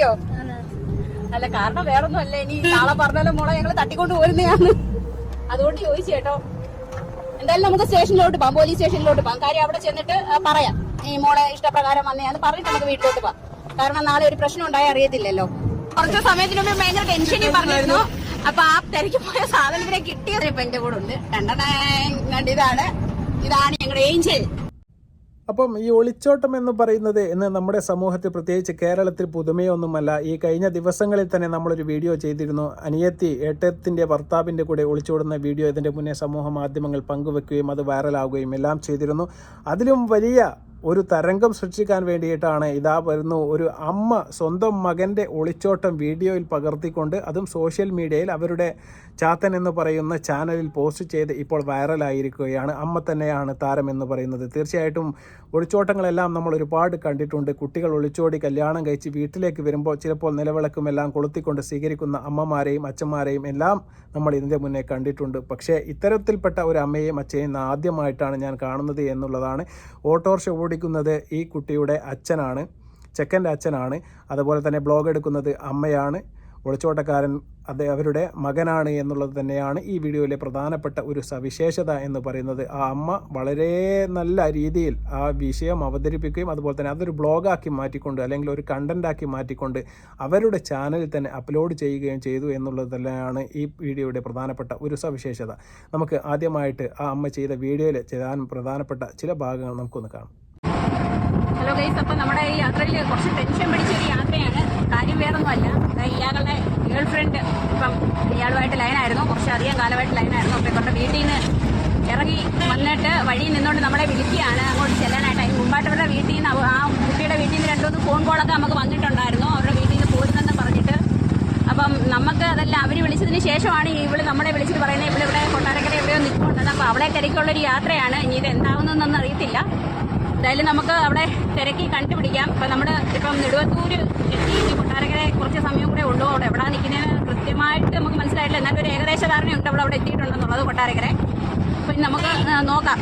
അല്ലയോ അല്ല കാരണം വേറൊന്നും അല്ല ഇനി നാളെ പറഞ്ഞാലും മോളെ ഞങ്ങൾ തട്ടിക്കൊണ്ട് പോരുന്നതാണ്. അതുകൊണ്ട് ചോദിച്ചു കേട്ടോ. എന്തായാലും നമുക്ക് സ്റ്റേഷനിലോട്ട് പോകാം പോലീസ് സ്റ്റേഷനിലോട്ട് പോകാം കാര്യം അവിടെ ചെന്നിട്ട് പറയാം. ഈ മോളെ ഇഷ്ടപ്രകാരം വന്നേന്ന് പറഞ്ഞിട്ട് നമുക്ക് വീട്ടിലോട്ട് പോകാം കാരണം നാളെ ഒരു പ്രശ്നം ഉണ്ടായി അറിയത്തില്ലല്ലോ. കുറച്ച് സമയത്തിന് ഭയങ്കര ടെൻഷനും പറഞ്ഞിരുന്നു. അപ്പൊ ആ തിരക്ക് പോയ സാധനത്തിനെ കിട്ടിയ ഇപ്പൊ എന്റെ കൂടെ ഉണ്ട്. രണ്ടെണ്ണ ഇതാണ് ഞങ്ങളുടെ ഏഞ്ചൽ അപ്പം ഈ ഒളിച്ചോട്ടം എന്ന് പറയുന്നത് ഇന്ന് നമ്മുടെ സമൂഹത്തിൽ പ്രത്യേകിച്ച് കേരളത്തിൽ പുതുമയൊന്നുമല്ല. ഈ കഴിഞ്ഞ ദിവസങ്ങളിൽ തന്നെ നമ്മളൊരു വീഡിയോ ചെയ്തിരുന്നു. അനിയത്തി ഏട്ടത്തിന്റെ ഭർത്താവിന്റെ കൂടെ ഒളിച്ചോടുന്ന വീഡിയോ ഇതിന്റെ മുന്നേ സമൂഹ മാധ്യമങ്ങൾ പങ്കുവെക്കുകയും അത് വൈറലാവുകയും എല്ലാം ചെയ്തിരുന്നു. അതിലും വലിയ ഒരു തരംഗം സൃഷ്ടിക്കാൻ വേണ്ടിയിട്ടാണ് ഇതാ വരുന്നു ഒരു അമ്മ സ്വന്തം മകന്റെ ഒളിച്ചോട്ടം വീഡിയോയിൽ പകർത്തിക്കൊണ്ട് അതും സോഷ്യൽ മീഡിയയിൽ അവരുടെ ചാത്തൻ എന്ന് പറയുന്ന ചാനലിൽ പോസ്റ്റ് ചെയ്ത് ഇപ്പോൾ വൈറലായിരിക്കുകയാണ്. അമ്മ തന്നെയാണ് താരം എന്ന് പറയുന്നത്. തീർച്ചയായിട്ടും ഒളിച്ചോട്ടങ്ങളെല്ലാം നമ്മൾ ഒരുപാട് കണ്ടിട്ടുണ്ട്. കുട്ടികൾ ഒളിച്ചോടി കല്യാണം കഴിച്ച് വീട്ടിലേക്ക് വരുമ്പോൾ ചിലപ്പോൾ നിലവിളക്കും എല്ലാം കൊളുത്തിക്കൊണ്ട് സ്വീകരിക്കുന്ന അമ്മമാരെയും അച്ഛന്മാരെയും എല്ലാം നമ്മൾ ഇതിന്റെ മുന്നേ കണ്ടിട്ടുണ്ട്. പക്ഷേ ഇത്തരത്തിൽപ്പെട്ട ഒരു അമ്മയെയും അച്ഛനെയും ആദ്യമായിട്ടാണ് ഞാൻ കാണുന്നത് എന്നുള്ളതാണ്. ഓട്ടോറിക്ഷ ഓടിക്കുന്നത് ഈ കുട്ടിയുടെ അച്ഛനാണ് ചെക്കന്റെ അച്ഛനാണ്. അതുപോലെ തന്നെ ബ്ലോഗ് എടുക്കുന്നത് അമ്മയാണ്. ഒളിച്ചോട്ടക്കാരൻ അത് അവരുടെ മകനാണ് എന്നുള്ളത് തന്നെയാണ് ഈ വീഡിയോയിലെ പ്രധാനപ്പെട്ട ഒരു സവിശേഷത എന്ന് പറയുന്നത്. ആ അമ്മ വളരെ നല്ല രീതിയിൽ ആ വിഷയം അവതരിപ്പിക്കുകയും അതുപോലെ തന്നെ അതൊരു ബ്ലോഗാക്കി മാറ്റിക്കൊണ്ട് അല്ലെങ്കിൽ ഒരു കണ്ടന്റാക്കി മാറ്റിക്കൊണ്ട് അവരുടെ ചാനലിൽ തന്നെ അപ്ലോഡ് ചെയ്യുകയും ചെയ്തു എന്നുള്ളത് തന്നെയാണ് ഈ വീഡിയോയുടെ പ്രധാനപ്പെട്ട ഒരു സവിശേഷത. നമുക്ക് ആദ്യമായിട്ട് ആ അമ്മ ചെയ്ത വീഡിയോയിൽ ചെയ്യാൻ പ്രധാനപ്പെട്ട ചില ഭാഗങ്ങൾ നമുക്കൊന്ന് കാണാം. ഹലോ ഗൈസ് അപ്പം നമ്മുടെ ഈ യാത്രയിൽ കുറച്ച് ടെൻഷൻ പിടിച്ച ഒരു യാത്രയാണ്. കാര്യം വേറൊന്നുമല്ല. ഇയാളുടെ ഗേൾ ഫ്രണ്ട് ഇപ്പം ഇയാളുമായിട്ട് ലൈനായിരുന്നു കുറച്ച് അധികം കാലമായിട്ട് ലൈനായിരുന്നു അപ്പോൾ ഇവരുടെ വീട്ടിൽ നിന്ന് ഇറങ്ങി വന്നിട്ട് വഴിയിൽ നിന്നുകൊണ്ട് നമ്മളെ വിളിക്കുകയാണ്. അങ്ങോട്ട് ചെല്ലാനായിട്ട്. അതിന് മുമ്പായിട്ട് അവരുടെ വീട്ടിൽ നിന്ന് ആ കുട്ടിയുടെ വീട്ടിൽ നിന്ന് രണ്ടുമൂന്ന് ഫോൺ കോളൊക്കെ നമുക്ക് വന്നിട്ടുണ്ടായിരുന്നു. അവരുടെ വീട്ടിൽ നിന്ന് പോരുന്നെന്ന് പറഞ്ഞിട്ട്. അപ്പം നമുക്ക് അതല്ല അവർ വിളിച്ചതിന് ശേഷമാണ് ഇവൾ നമ്മളെ വിളിച്ചിട്ട് പറയുന്നത്. ഇവിടെ കൊട്ടാരക്കര എവിടെയോ നിൽക്കുന്നുണ്ടെന്ന് അപ്പോൾ അവളെ തിരക്കുള്ളൊരു യാത്രയാണ്. ഇനി ഇത് എന്താവുന്നതെന്നൊന്നും അറിയത്തില്ല. എന്തായാലും നമുക്ക് അവിടെ തിരക്കി കണ്ടുപിടിക്കാം. ഇപ്പം നമ്മുടെ ഇപ്പം നെടുവത്തൂര് എത്തി. കൊട്ടാരക്കര കുറച്ച് സമയം കൂടെ ഉള്ളൂ അവിടെ എവിടെ നിൽക്കുന്നതിന് കൃത്യമായിട്ട് നമുക്ക് മനസ്സിലായിട്ടില്ല എന്നാലും ഒരു ഏകദേശ ധാരണയുണ്ട് അവൾ അവിടെ എത്തിയിട്ടുണ്ടെന്നുള്ളത് കൊട്ടാരക്കര. അപ്പം നമുക്ക് നോക്കാം.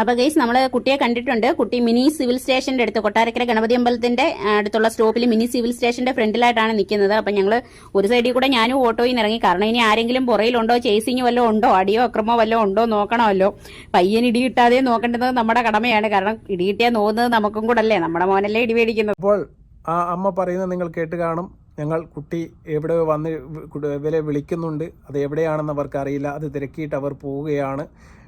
അപ്പൊ ഗൈസ് നമ്മൾ കുട്ടിയെ കണ്ടിട്ടുണ്ട്. കുട്ടി മിനി സിവിൽ സ്റ്റേഷന്റെ അടുത്ത് കൊട്ടാരക്കര ഗണപതി അമ്പലത്തിന്റെ അടുത്തുള്ള സ്റ്റോപ്പിൽ മിനി സിവിൽ സ്റ്റേഷന്റെ ഫ്രണ്ടിലായിട്ടാണ് നിൽക്കുന്നത് അപ്പൊ ഞങ്ങൾ ഒരു സൈഡിൽ കൂടെ ഞാനും ഓട്ടോയിൽ നിന്ന് ഇറങ്ങി. കാരണം ഇനി ആരെങ്കിലും പുറയിലുണ്ടോ ചേസിങ് വല്ലതും ഉണ്ടോ അടിയോ അക്രമോ വല്ലതും ഉണ്ടോ നോക്കണമല്ലോ. പയ്യൻ ഇടി കിട്ടാതെ നോക്കേണ്ടത് നമ്മുടെ കടമയാണ്. കാരണം ഇടി കിട്ടിയാൽ നോക്കുന്നത് നമുക്കും കൂടെ അല്ലേ? നമ്മുടെ മോനല്ലേ ഇടി മേടിക്കുന്നത്. അപ്പോൾ ആ അമ്മ പറയുന്നത് നിങ്ങൾ കേട്ട് കാണും. ഞങ്ങൾ കുട്ടി എവിടെ വന്ന് ഇവരെ വിളിക്കുന്നുണ്ട് അത് എവിടെയാണെന്ന് അവർക്കറിയില്ല. അത് തിരക്കിയിട്ട് അവർ പോവുകയാണ്.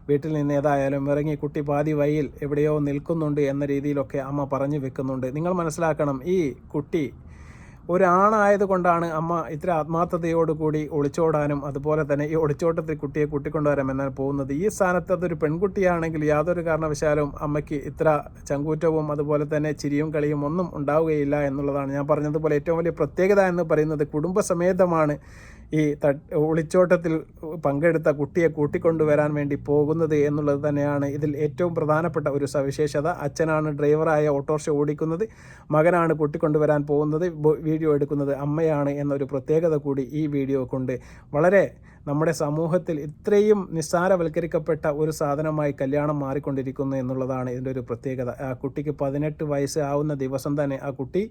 വീട്ടിൽ നിന്ന് ഏതായാലും ഇറങ്ങി കുട്ടി പാതി വഴിയിൽ എവിടെയോ നിൽക്കുന്നുണ്ട് എന്ന രീതിയിലൊക്കെ അമ്മ പറഞ്ഞു വെക്കുന്നുണ്ട്. നിങ്ങൾ മനസ്സിലാക്കണം ഈ കുട്ടി ഒരാണായതുകൊണ്ടാണ് അമ്മ ഇത്ര ആത്മാർത്ഥതയോടുകൂടി ഒളിച്ചോടാനും അതുപോലെ തന്നെ ഈ ഒളിച്ചോട്ടത്തിൽ കുട്ടിയെ കൂട്ടിക്കൊണ്ടുവരാൻ എന്നാൽ പോകുന്നത്. ഈ സ്ഥാനത്ത് അതൊരു പെൺകുട്ടിയാണെങ്കിൽ യാതൊരു കാരണവശാലും അമ്മയ്ക്ക് ഇത്ര ചങ്കൂറ്റവും അതുപോലെ തന്നെ ചിരിയും കളിയും ഒന്നും ഉണ്ടാവുകയില്ല എന്നുള്ളതാണ് ഞാൻ പറഞ്ഞതുപോലെ ഏറ്റവും വലിയ പ്രത്യേകത എന്ന് പറയുന്നത് കുടുംബസമേതമാണ്. ഈ ഒളിച്ചോട്ടത്തിൽ പങ്കെടുത്ത കുട്ടിയെ കൂട്ടിക്കൊണ്ടുവരാൻ വേണ്ടി പോകുന്നത് എന്നുള്ളത് തന്നെയാണ് ഇതിൽ ഏറ്റവും പ്രധാനപ്പെട്ട ഒരു സവിശേഷത. അച്ഛനാണ് ഡ്രൈവറായ ഓട്ടോറിക്ഷ ഓടിക്കുന്നത് മകനാണ് കൂട്ടിക്കൊണ്ടുവരാൻ പോകുന്നത് വീഡിയോ എടുക്കുന്നത് അമ്മയാണ് എന്നൊരു പ്രത്യേകത കൂടി ഈ വീഡിയോ കൊണ്ട് വളരെ നമ്മുടെ സമൂഹത്തിൽ ഇത്രയും നിസ്സാരവൽക്കരിക്കപ്പെട്ട ഒരു സാധനമായി കല്യാണം മാറിക്കൊണ്ടിരിക്കുന്നു എന്നുള്ളതാണ് ഇതിന്റെ ഒരു പ്രത്യേകത. ആ കുട്ടിക്ക് പതിനെട്ട് വയസ്സ് ആവുന്ന ദിവസം തന്നെ ആ കുട്ടി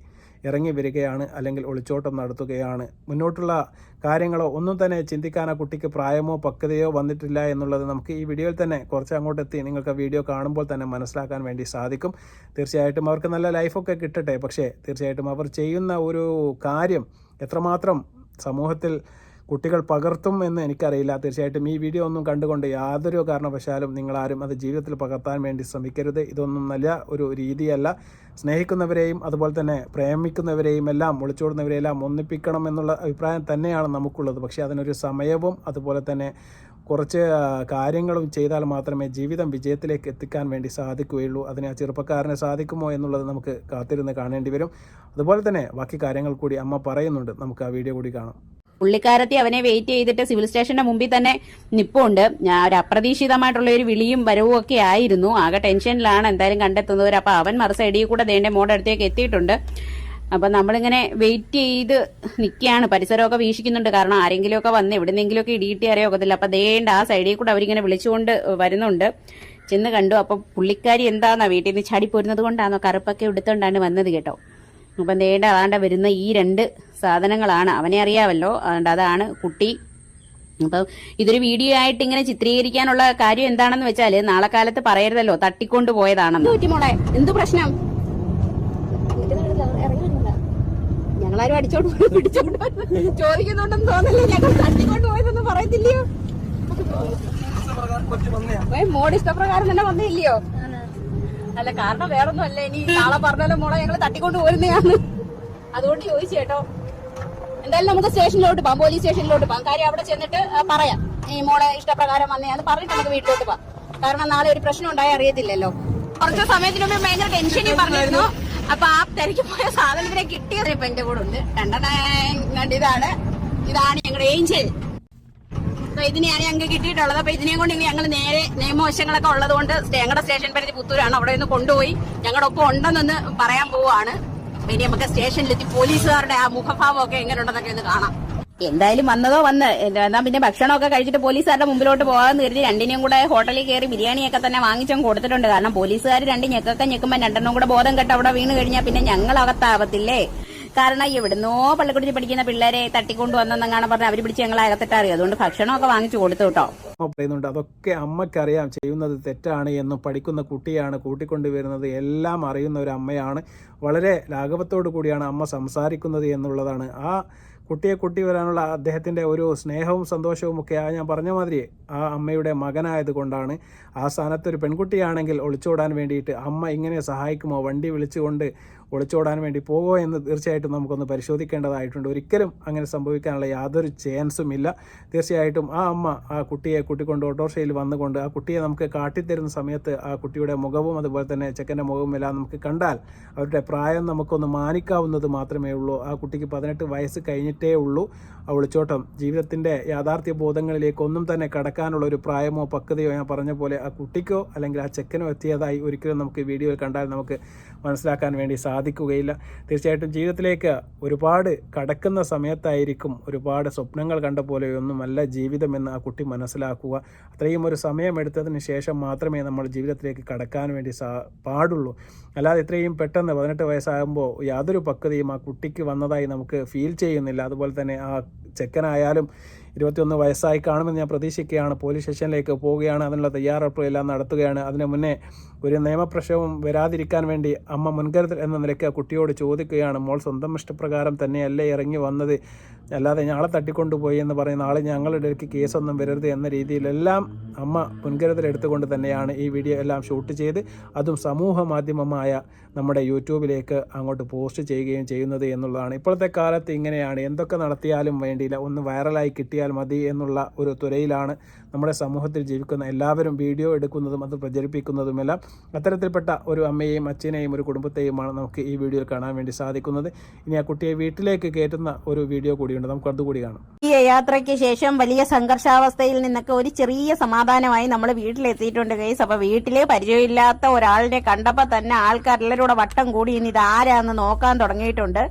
ഇറങ്ങി വരികയാണ് അല്ലെങ്കിൽ ഒളിച്ചോട്ടം നടത്തുകയാണ്. മുന്നോട്ടുള്ള കാര്യങ്ങളോ ഒന്നും തന്നെ ചിന്തിക്കാൻ ആ കുട്ടിക്ക് പ്രായമോ പക്വതയോ വന്നിട്ടില്ല എന്നുള്ളത് നമുക്ക് ഈ വീഡിയോയിൽ തന്നെ കുറച്ച് അങ്ങോട്ട് എത്തി നിങ്ങൾക്ക് വീഡിയോ കാണുമ്പോൾ തന്നെ മനസ്സിലാക്കാൻ വേണ്ടി സാധിക്കും. തീർച്ചയായിട്ടും അവർക്ക് നല്ല ലൈഫൊക്കെ കിട്ടട്ടെ. പക്ഷേ തീർച്ചയായിട്ടും അവർ ചെയ്യുന്ന ഒരു കാര്യം എത്രമാത്രം സമൂഹത്തിൽ കുട്ടികൾ പകർത്തും എന്ന് എനിക്കറിയില്ല. തീർച്ചയായിട്ടും ഈ വീഡിയോ ഒന്നും കണ്ടുകൊണ്ട് യാതൊരു കാരണവശാലും നിങ്ങളാരും അത് ജീവിതത്തിൽ പകർത്താൻ വേണ്ടി ശ്രമിക്കരുത്. ഇതൊന്നും നല്ല ഒരു രീതിയല്ല. സ്നേഹിക്കുന്നവരെയും അതുപോലെ തന്നെ പ്രേമിക്കുന്നവരെയും എല്ലാം ഒളിച്ചോടുന്നവരെയെല്ലാം ഒന്നിപ്പിക്കണം എന്നുള്ള അഭിപ്രായം തന്നെയാണ് നമുക്കുള്ളത്. പക്ഷേ അതിനൊരു സമയവും അതുപോലെ തന്നെ കുറച്ച് കാര്യങ്ങളും ചെയ്താൽ മാത്രമേ ജീവിതം വിജയത്തിലേക്ക് എത്തിക്കാൻ വേണ്ടി സാധിക്കുകയുള്ളൂ. അതിന് ആ ചെറുപ്പക്കാരന് സാധിക്കുമോ എന്നുള്ളത് നമുക്ക് കാത്തിരുന്ന് കാണേണ്ടി വരും. അതുപോലെ തന്നെ ബാക്കി കാര്യങ്ങൾ കൂടി അമ്മ പറയുന്നുണ്ട്. നമുക്ക് ആ വീഡിയോ കൂടി കാണാം. പുള്ളിക്കാരത്തി അവനെ വെയിറ്റ് ചെയ്തിട്ട് സിവിൽ സ്റ്റേഷന്റെ മുമ്പിൽ തന്നെ നിപ്പുണ്ട്. ഒരു അപ്രതീക്ഷിതമായിട്ടുള്ള ഒരു വിളിയും വരവും ഒക്കെ ആയിരുന്നു. ആകെ ടെൻഷനിലാണ് എന്തായാലും കണ്ടെത്തുന്നവർ അപ്പൊ അവൻ മറു സൈഡിൽ കൂടെ ദേന്റെ മോടെ അടുത്തേക്ക് എത്തിയിട്ടുണ്ട്. അപ്പൊ നമ്മളിങ്ങനെ വെയിറ്റ് ചെയ്ത് നിൽക്കുകയാണ് പരിസരമൊക്കെ വീക്ഷിക്കുന്നുണ്ട്. കാരണം ആരെങ്കിലുമൊക്കെ വന്ന് എവിടെന്നെങ്കിലുമൊക്കെ ഇടിയിട്ടി അറിയാൻ അപ്പൊ ദേണ്ട ആ സൈഡിൽ കൂടെ അവരിങ്ങനെ വിളിച്ചുകൊണ്ട് വരുന്നുണ്ട്. ചെന്ന് കണ്ടു. അപ്പൊ പുള്ളിക്കാരി എന്താന്നാ വീട്ടിൽ നിന്ന് ചാടി പോരുന്നത് കൊണ്ടാണോ കറുപ്പൊക്കെ എടുത്തോണ്ടാണ് വന്നത് കേട്ടോ. അപ്പം ദേണ്ട അതാണ്ട വരുന്ന ഈ രണ്ട് സാധനങ്ങളാണ്. അവനെ അറിയാമല്ലോ അതുകൊണ്ട് അതാണ് കുട്ടി. അപ്പം ഇതൊരു വീഡിയോ ആയിട്ട് ഇങ്ങനെ ചിത്രീകരിക്കാനുള്ള കാര്യം എന്താണെന്ന് വെച്ചാൽ നാളെ കാലത്ത് പറയരുതല്ലോ. തട്ടിക്കൊണ്ട് പോയതാണെന്ന്. മോളെ? എന്ത് പ്രശ്നം? ഞങ്ങളാരും അടിച്ചോണ്ട് പോയി, പിടിച്ചോണ്ട്. ചോദിക്കുന്നുണ്ടെന്ന് തോന്നില്ല ഞങ്ങൾ തട്ടിക്കൊണ്ട് പോയതെന്ന് പറയത്തില്ലയോ? മോഡ് ഇഷ്ടപ്രകാരം തന്നെ വന്നില്ലയോ? അല്ല കാരണം വേറൊന്നും അല്ല ഇനി നാളെ പറഞ്ഞാലും മോളെ ഞങ്ങൾ തട്ടിക്കൊണ്ട് പോരുന്നതാണ് അതുകൊണ്ട് ചോദിച്ചു കേട്ടോ. എന്തായാലും നമുക്ക് സ്റ്റേഷനിലോട്ട് പോകാം പോലീസ് സ്റ്റേഷനിലോട്ട് പോകാം കാര്യം അവിടെ ചെന്നിട്ട് പറയാം. ഈ മോളെ ഇഷ്ടപ്രകാരം വന്നേന്ന് പറഞ്ഞിട്ട് നമുക്ക് വീട്ടിലോട്ട് പോകാം കാരണം നാളെ ഒരു പ്രശ്നം ഉണ്ടായി അറിയത്തില്ലല്ലോ. കുറച്ച് സമയത്തിന് ഭയങ്കര ടെൻഷനും പറഞ്ഞിരുന്നു. അപ്പൊ ആ തിരക്ക് പോയ സാധനത്തിനെ കിട്ടിയത് ഇപ്പൊ എന്റെ കൂടെ ഉണ്ട്. രണ്ടെണ്ണം ഇതാണ്. ഇതാണ് ഞങ്ങളുടെ ഏഞ്ചൽ അപ്പൊ ഇതിനെയാണ് ഞങ്ങൾക്ക് കിട്ടിയിട്ടുള്ളത്. അപ്പൊ ഇതിനെയും കൊണ്ട് ഞങ്ങൾ നേരെ നിയമവശങ്ങളൊക്കെ ഉള്ളത് കൊണ്ട് ഞങ്ങളുടെ സ്റ്റേഷൻ പരിധി പുത്തൂരാണ്. അവിടെ നിന്ന് കൊണ്ടുപോയി ഞങ്ങളുടെ ഒപ്പം ഉണ്ടെന്നൊന്ന് പറയാൻ പോവാണ്. ഇനി നമുക്ക് സ്റ്റേഷനിലെത്തി പോലീസുകാരുടെ ആ മുഖഭാവം ഒക്കെ എങ്ങനെ ഉണ്ടെന്നൊക്കെ ഒന്ന് കാണാം. എന്തായാലും വന്നതോ വന്ന് എന്നാ പിന്നെ ഭക്ഷണമൊക്കെ കഴിച്ചിട്ട് പോലീസുകാരുടെ മുമ്പിലോട്ട് പോകാമെന്ന് കരുതി രണ്ടിനെയും കൂടെ ഹോട്ടലിൽ കയറി ബിരിയാണിയൊക്കെ തന്നെ വാങ്ങിച്ചും കൊടുത്തിട്ടുണ്ട്. കാരണം പോലീസുകാർ രണ്ട് ഞെക്കൊക്കെ ഞെക്കുമ്പോൾ രണ്ടെണ്ണം കൂടെ ബോധം കെട്ട് അവിടെ വീണ് കഴിഞ്ഞാൽ പിന്നെ ഞങ്ങൾ അകത്താവത്തില്ലേ കാരണം എവിടുന്നോ പള്ളിക്കുടിച്ച് പഠിക്കുന്ന പിള്ളേരെ തട്ടിക്കൊണ്ട് വന്നെന്നങ്ങാണ് പറഞ്ഞ് അവർ പിടിച്ച് ഞങ്ങളെ അകത്തിട്ടറിയും? അതുകൊണ്ട് ഭക്ഷണമൊക്കെ വാങ്ങിച്ചു കൊടുത്തു കേട്ടോ. പറയുന്നുണ്ട് അതൊക്കെ അമ്മയ്ക്കറിയാം. ചെയ്യുന്നത് തെറ്റാണ് എന്നും പഠിക്കുന്ന കുട്ടിയാണ് കൂട്ടിക്കൊണ്ടു വരുന്നത് എല്ലാം അറിയുന്ന ഒരു അമ്മയാണ്. വളരെ ലാഘവത്തോടു കൂടിയാണ് അമ്മ സംസാരിക്കുന്നത് എന്നുള്ളതാണ്. ആ കുട്ടിയെ കുട്ടി വരാനുള്ള അദ്ദേഹത്തിന്റെ ഒരു സ്നേഹവും സന്തോഷവും ഒക്കെ ആ ഞാൻ പറഞ്ഞ മാതിരി ആ അമ്മയുടെ മകനായത് കൊണ്ടാണ്. ആ സ്ഥാനത്ത് ഒരു പെൺകുട്ടിയാണെങ്കിൽ ഒളിച്ചോടാൻ വേണ്ടിയിട്ട് അമ്മ ഇങ്ങനെ സഹായിക്കുമോ? വണ്ടി വിളിച്ചുകൊണ്ട് ഒളിച്ചോടാൻ വേണ്ടി പോകുമോ എന്ന് തീർച്ചയായിട്ടും നമുക്കൊന്ന് പരിശോധിക്കേണ്ടതായിട്ടുണ്ട്. ഒരിക്കലും അങ്ങനെ സംഭവിക്കാനുള്ള യാതൊരു ചാൻസും ഇല്ല. തീർച്ചയായിട്ടും ആ അമ്മ ആ കുട്ടിയെ കൂട്ടിക്കൊണ്ട് ഓട്ടോറിക്ഷയിൽ വന്നുകൊണ്ട് ആ കുട്ടിയെ നമുക്ക് കാട്ടിത്തരുന്ന സമയത്ത് ആ കുട്ടിയുടെ മുഖവും അതുപോലെ തന്നെ ചെക്കന്റെ മുഖവും എല്ലാം നമുക്ക് കണ്ടാൽ അവരുടെ പ്രായം നമുക്കൊന്ന് മാനിക്കാവുന്നത് മാത്രമേ ഉള്ളൂ. ആ കുട്ടിക്ക് പതിനെട്ട് വയസ്സ് കഴിഞ്ഞിട്ടേ ഉള്ളൂ. ആ ഒളിച്ചോട്ടം ജീവിതത്തിന്റെ യാഥാർത്ഥ്യ ബോധങ്ങളിലേക്ക് ഒന്നും തന്നെ കടക്കാനുള്ള ഒരു പ്രായമോ പക്വതയോ ഞാൻ പറഞ്ഞ പോലെ ആ കുട്ടിക്കോ അല്ലെങ്കിൽ ആ ചെക്കനോ എത്തിയതായി ഒരിക്കലും നമുക്ക് വീഡിയോയിൽ കണ്ടാൽ നമുക്ക് മനസ്സിലാക്കാൻ വേണ്ടി സാധിക്കുകയില്ല. തീർച്ചയായിട്ടും ജീവിതത്തിലേക്ക് ഒരുപാട് കടക്കുന്ന സമയത്തായിരിക്കും ഒരുപാട് സ്വപ്നങ്ങൾ കണ്ട പോലെയൊന്നുമല്ല ജീവിതമെന്ന് ആ കുട്ടി മനസ്സിലാക്കുക. അത്രയും ഒരു സമയമെടുത്തതിന് ശേഷം മാത്രമേ നമ്മൾ ജീവിതത്തിലേക്ക് കടക്കാൻ വേണ്ടി സാ പാടുള്ളൂ. അല്ലാതെ ഇത്രയും പെട്ടെന്ന് പതിനെട്ട് വയസ്സാകുമ്പോൾ യാതൊരു പക്വതയും ആ കുട്ടിക്ക് വന്നതായി നമുക്ക് ഫീൽ ചെയ്യുന്നില്ല. അതുപോലെ തന്നെ ആ ചെക്കനായാലും ഇരുപത്തിയൊന്ന് വയസ്സായി കാണുമെന്ന് ഞാൻ പ്രതീക്ഷിക്കുകയാണ്. പോലീസ് സ്റ്റേഷനിലേക്ക് പോവുകയാണ്. അതിനുള്ള തയ്യാറെടുപ്പ് എല്ലാം നടത്തുകയാണ്. അതിന് മുന്നേ ഒരു നിയമപ്രശ്നവും വരാതിരിക്കാൻ വേണ്ടി അമ്മ മുൻകരുതൽ എന്ന നിലയ്ക്ക് കുട്ടിയോട് ചോദിക്കുകയാണ്. മോൾ സ്വന്തം ഇഷ്ടപ്രകാരം തന്നെയല്ലേ ഇറങ്ങി വന്നത്? അല്ലാതെ ഞങ്ങളെ തട്ടിക്കൊണ്ടുപോയി എന്ന് പറയുന്ന ആൾ ഞങ്ങളുടെ ഇടയ്ക്ക് കേസൊന്നും വരരുത് എന്ന രീതിയിലെല്ലാം അമ്മ മുൻകരുതലെടുത്തുകൊണ്ട് തന്നെയാണ് ഈ വീഡിയോ എല്ലാം ഷൂട്ട് ചെയ്ത് അതും സമൂഹ മാധ്യമമായ നമ്മുടെ യൂട്യൂബിലേക്ക് അങ്ങോട്ട് പോസ്റ്റ് ചെയ്യുകയും ചെയ്യുന്നത് എന്നുള്ളതാണ്. ഇപ്പോഴത്തെ കാലത്ത് ഇങ്ങനെയാണ്. എന്തൊക്കെ നടത്തിയാലും വേണ്ടിയില്ല. ഒന്ന് വൈറലായി കിട്ടിയാൽ മതി എന്നുള്ള ഒരു തുരയിലാണ് നമ്മുടെ സമൂഹത്തിൽ ജീവിക്കുന്ന എല്ലാവരും വീഡിയോ എടുക്കുന്നതും അത് പ്രചരിപ്പിക്കുന്നതുമെല്ലാം. അത്തരത്തിൽപ്പെട്ട ഒരു അമ്മയെയും അച്ഛനെയും ഒരു കുടുംബത്തെയുമാണ് നമുക്ക് ഈ വീഡിയോയിൽ കാണാൻ വേണ്ടി സാധിക്കുന്നത്. ഇനി ആ കുട്ടിയെ വീട്ടിലേക്ക് കയറ്റുന്ന ഒരു വീഡിയോ കൂടിയുണ്ട് നമുക്ക് അതുകൂടി കാണാം. ഈ യാത്രയ്ക്ക് ശേഷം വലിയ സംഘർഷാവസ്ഥയിൽ നിന്നൊക്കെ ഒരു ചെറിയ സമാധാനമായി നമ്മൾ വീട്ടിലെത്തിയിട്ടുണ്ട് ഗൈസ്. അപ്പൊ വീട്ടിലെ പരിചയമില്ലാത്ത ഒരാളിനെ കണ്ടപ്പോ തന്നെ ആൾക്കാരെല്ലാവരും കൂടെ വട്ടം കൂടി ഇനി ഇത് ആരാന്ന് നോക്കാൻ തുടങ്ങിയിട്ടുണ്ട്.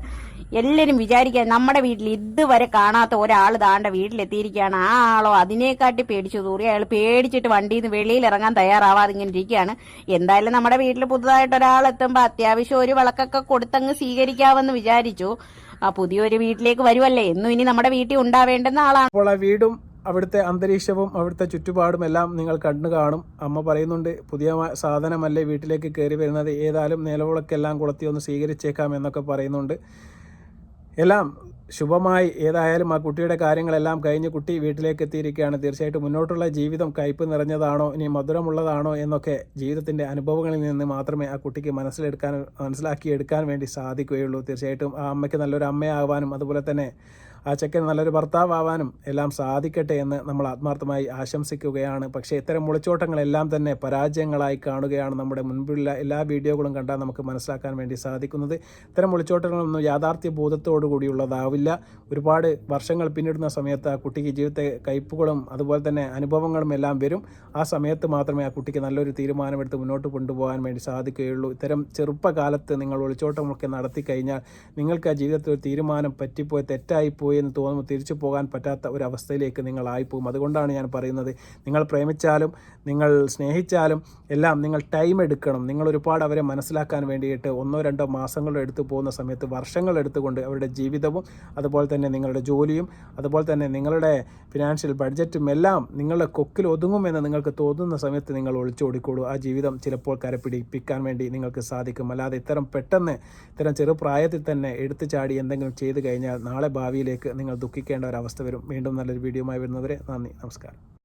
എല്ലാരും വിചാരിക്കുക നമ്മുടെ വീട്ടിൽ ഇതുവരെ കാണാത്ത ഒരാൾ താണ്ട വീട്ടിലെത്തിയിരിക്കുകയാണ്. ആ ആളോ അതിനെക്കാട്ടി പേടിച്ചു തൂറി അയാൾ പേടിച്ചിട്ട് വണ്ടിയിൽ നിന്ന് വെളിയിൽ ഇറങ്ങാൻ തയ്യാറാവാതെ ഇങ്ങനെ ഇരിക്കുകയാണ്. എന്തായാലും നമ്മുടെ വീട്ടിൽ പുതുതായിട്ട് ഒരാൾ എത്തുമ്പോൾ അത്യാവശ്യം ഒരു വിളക്കൊക്കെ കൊടുത്തങ്ങ് സ്വീകരിക്കാമെന്ന് വിചാരിച്ചു. ആ പുതിയൊരു വീട്ടിലേക്ക് വരുമല്ലേ എന്നും ഇനി നമ്മുടെ വീട്ടിൽ ഉണ്ടാവേണ്ടുന്ന ആളാണ്. അപ്പോൾ ആ വീടും അവിടുത്തെ അന്തരീക്ഷവും അവിടുത്തെ ചുറ്റുപാടും എല്ലാം നിങ്ങൾ കണ്ടു കാണും. അമ്മ പറയുന്നുണ്ട് പുതിയ സാധനമല്ലേ വീട്ടിലേക്ക് കയറി വരുന്നത്? ഏതായാലും നിലവിളക്കെല്ലാം കൊളുത്തി ഒന്ന് സ്വീകരിച്ചേക്കാം എന്നൊക്കെ പറയുന്നുണ്ട്. എല്ലാം ശുഭമായി ഏതായാലും ആ കുട്ടിയുടെ കാര്യങ്ങളെല്ലാം കഴിഞ്ഞ് കുട്ടി വീട്ടിലേക്ക് എത്തിയിരിക്കുകയാണ്. തീർച്ചയായിട്ടും മുന്നോട്ടുള്ള ജീവിതം കയ്പ് നിറഞ്ഞതാണോ ഇനി മധുരമുള്ളതാണോ എന്നൊക്കെ ജീവിതത്തിന്റെ അനുഭവങ്ങളിൽ നിന്ന് മാത്രമേ ആ കുട്ടിക്ക് മനസ്സിലെടുക്കാൻ മനസ്സിലാക്കിയെടുക്കാൻ വേണ്ടി സാധിക്കുകയുള്ളൂ. തീർച്ചയായിട്ടും ആ അമ്മയ്ക്ക് നല്ലൊരു അമ്മയാവാനും അതുപോലെ തന്നെ ആ ചെക്കൻ നല്ലൊരു ഭർത്താവാനും എല്ലാം സാധിക്കട്ടെ എന്ന് നമ്മൾ ആത്മാർത്ഥമായി ആശംസിക്കുകയാണ്. പക്ഷേ ഇത്തരം മുളിച്ചോട്ടങ്ങളെല്ലാം തന്നെ പരാജയങ്ങളായി കാണുകയാണ് നമ്മുടെ മുൻപിലുള്ള എല്ലാ വീഡിയോകളും കണ്ടാൽ നമുക്ക് മനസ്സിലാക്കാൻ വേണ്ടി സാധിക്കുന്നത്. ഇത്തരം മുളിച്ചോട്ടങ്ങളൊന്നും യാഥാർത്ഥ്യ ബോധത്തോടു കൂടിയുള്ളതാവില്ല. ഉണ്ടാവില്ല ഒരുപാട് വർഷങ്ങൾ പിന്നിടുന്ന സമയത്ത് ആ കുട്ടിക്ക് ജീവിതത്തെ കയ്പുകളും അതുപോലെ തന്നെ അനുഭവങ്ങളും എല്ലാം വരും. ആ സമയത്ത് മാത്രമേ ആ കുട്ടിക്ക് നല്ലൊരു തീരുമാനമെടുത്ത് മുന്നോട്ട് കൊണ്ടുപോകാൻ വേണ്ടി സാധിക്കുകയുള്ളൂ. ഇത്തരം ചെറുപ്പകാലത്ത് നിങ്ങൾ ഒളിച്ചോട്ടമൊക്കെ നടത്തി കഴിഞ്ഞാൽ നിങ്ങൾക്ക് ആ ജീവിതത്തിൽ ഒരു തീരുമാനം പറ്റിപ്പോയി തെറ്റായിപ്പോയി എന്ന് തോന്നുമ്പോൾ തിരിച്ചു പോകാൻ പറ്റാത്ത ഒരു അവസ്ഥയിലേക്ക് നിങ്ങളായിപ്പോകും അതുകൊണ്ടാണ് ഞാൻ പറയുന്നത്. നിങ്ങൾ പ്രേമിച്ചാലും നിങ്ങൾ സ്നേഹിച്ചാലും എല്ലാം നിങ്ങൾ ടൈം എടുക്കണം. നിങ്ങൾ ഒരുപാട് അവരെ മനസ്സിലാക്കാൻ വേണ്ടിയിട്ട് ഒന്നോ രണ്ടോ മാസങ്ങളോ എടുത്തു പോകുന്ന സമയത്ത് വർഷങ്ങൾ എടുത്തുകൊണ്ട് അവരുടെ ജീവിതവും അതുപോലെ തന്നെ നിങ്ങളുടെ ജോലിയും അതുപോലെ തന്നെ നിങ്ങളുടെ ഫിനാൻഷ്യൽ ബഡ്ജറ്റും എല്ലാം നിങ്ങളുടെ കൊക്കിൽ ഒതുങ്ങുമെന്ന് നിങ്ങൾക്ക് തോന്നുന്ന സമയത്ത് നിങ്ങൾ ഒളിച്ചോടിക്കോളൂ ആ ജീവിതം ചിലപ്പോൾ കരപ്പിടിപ്പിക്കാൻ വേണ്ടി നിങ്ങൾക്ക് സാധിക്കും. അല്ലാതെ ഇത്തരം പെട്ടെന്ന് ഇത്തരം ചെറുപ്രായത്തിൽ തന്നെ എടുത്തു ചാടി എന്തെങ്കിലും ചെയ്തു കഴിഞ്ഞാൽ നാളെ ഭാവിയിലേക്ക് നിങ്ങൾ ദുഃഖിക്കേണ്ട ഒരവസ്ഥ വരും. വീണ്ടും നല്ലൊരു വീഡിയോയുമായി വരുന്നവരെ നന്ദി. നമസ്കാരം.